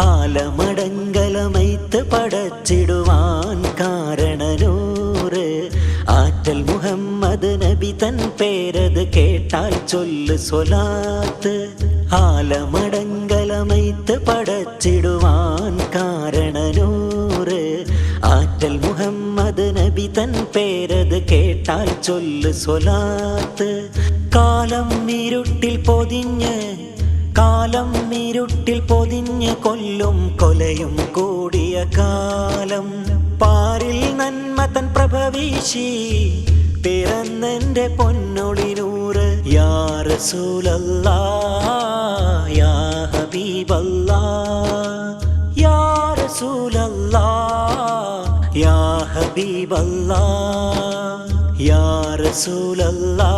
ആലമടങ്കലമൈത്ത് പടച്ചിടുവാൻ കാരണനൂറ്. ആറ്റൽ മുഹമ്മദ് നബി തൻ പേരത് കേട്ടാൽ ചൊല്ല് സ്വലാത്ത്. ആലമടങ്കലമൈത്ത് പടച്ചിടുവാൻ കാരണനൂറ്. ആറ്റൽ മുഹമ്മദ് നബി തൻ പേരത് കേട്ടാൽ ചൊല്ല് സ്വലാത്ത്. കാലം ഇരുട്ടിൽ പൊതിഞ്ഞ് കാലം ഇരുട്ടിൽ പൊതിഞ്ഞ് കൊല്ലും കൊലയും കൂടിയ കാലം. പാരിൽ നന്മ തൻ പ്രഭവീശി പിറന്നെന്റെ പൊന്നൊളിനൂറ് യാ റസൂലല്ലാ യാ ഹബീബല്ലാ യാ റസൂലല്ലാ യാ ഹബീബല്ലാ യാ റസൂലല്ലാ.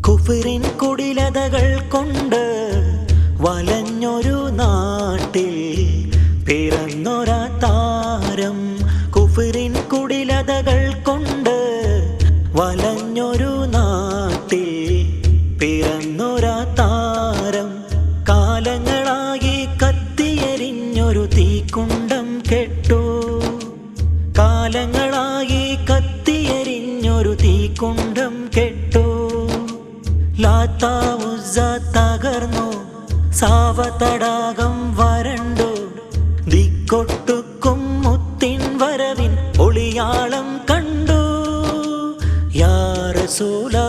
കുഫിറിൻ കുടിലതകൾ കൊണ്ട് വലഞ്ഞൊരു നാട്ടിൽ പിറന്നൊരാ താരം. കുഫിറിൻ കുടിലതകൾ കൊണ്ട് വലഞ്ഞൊരു നാട്ടിൽ കത്തിയെരിഞ്ഞൊരു തീക്കുണ്ടം കെട്ടു. ലാത്താവുസ തകർന്നു. തടാകം വരണ്ടു. ദിക്കൊട്ടുക്കും മുത്തിൻ വരവിൻ ഒളിയാളം കണ്ടു. യാ റസൂലല്ലാ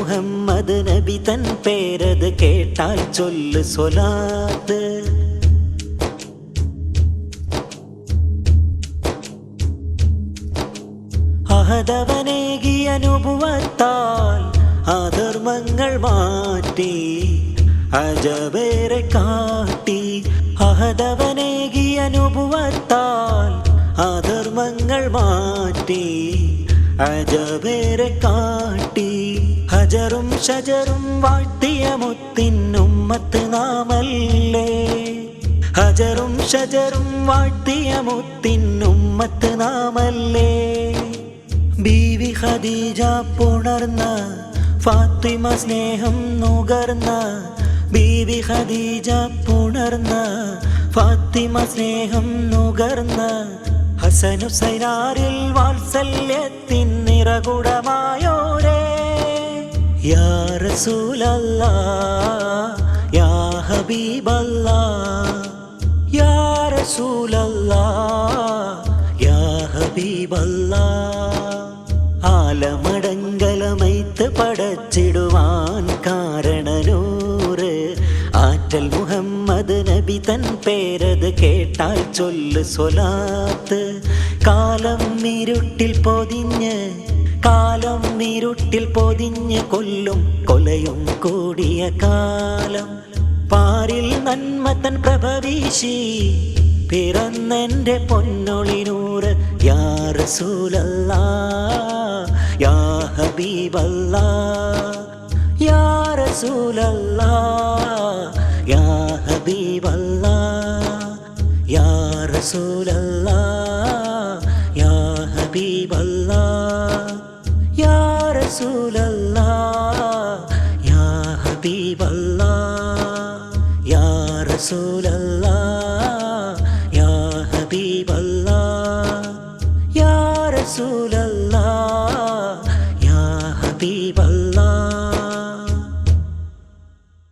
മുഹമ്മദ് നബി തൻ പേരത് കേട്ടാൽ ചൊല്ല് സ്വലാത്ത്. അഹദവനേകി അനുഭവത്താൽ അധർമ്മങ്ങൾ മാറ്റി അജവേറെ കാട്ടി. അഹദവനേകി അനുഭവത്താൽ അധർമ്മങ്ങൾ മാറ്റി അജവേറെ കാട്ടി ഹജറും ഷജറും വാട്ടിയ മുത്തിനുമ്മത്ത് നാമല്ലേ. ഹജറും ഷജറും വാട്ടിയ മുത്തിനുമ്മത്ത് നാമല്ലേ. ബീവി ഖദീജ പുണർന്ന ഫാത്തിമ സ്നേഹം നുകർന്ന ബീവി ഖദീജ പുണർന്ന ഫാത്തിമ സ്നേഹം നുകർന്ന ഹസനു സൈനാരിൽ വാത്സല്യത്തിൻ നിറകുടമായോരേ. യാ റസൂലല്ലാ യാ ഹബീബല്ലാ യാ റസൂലല്ലാ യാ ഹബീബല്ലാ. ആലമടങ്കലമൈത്ത് പടച്ചിടുവാൻ കാരണനൂറ് ആറ്റൽ മുഹമ്മദ് നബി തൻ പേരത് കേട്ടാൽ ചൊല്ല് സ്വലാത്ത്. കാലം ഇരുട്ടിൽ പൊതിഞ്ഞ് കാലം ഇരുട്ടിൽ പൊതിഞ്ഞ് കൊല്ലും കൊലയും കൂടിയ കാലം. പാരിൽ നന്മ തൻ പ്രഭവീശി പിറന്നെന്റെ പൊന്നൊളിനൂറ് യാ റസൂലല്ലാ യാ ഹബീബല്ലാ യാ റസൂലല്ലാ യാ ഹബീബല്ലാ യാ റസൂലല്ലാ യാ ഹബീബല്ലാ യാ റസൂലല്ലാ യാ ഹബീബല്ലാ യാ റസൂലല്ലാ യാ ഹബീബല്ലാ യാ റസൂലല്ലാ യാ ഹബീബല്ലാ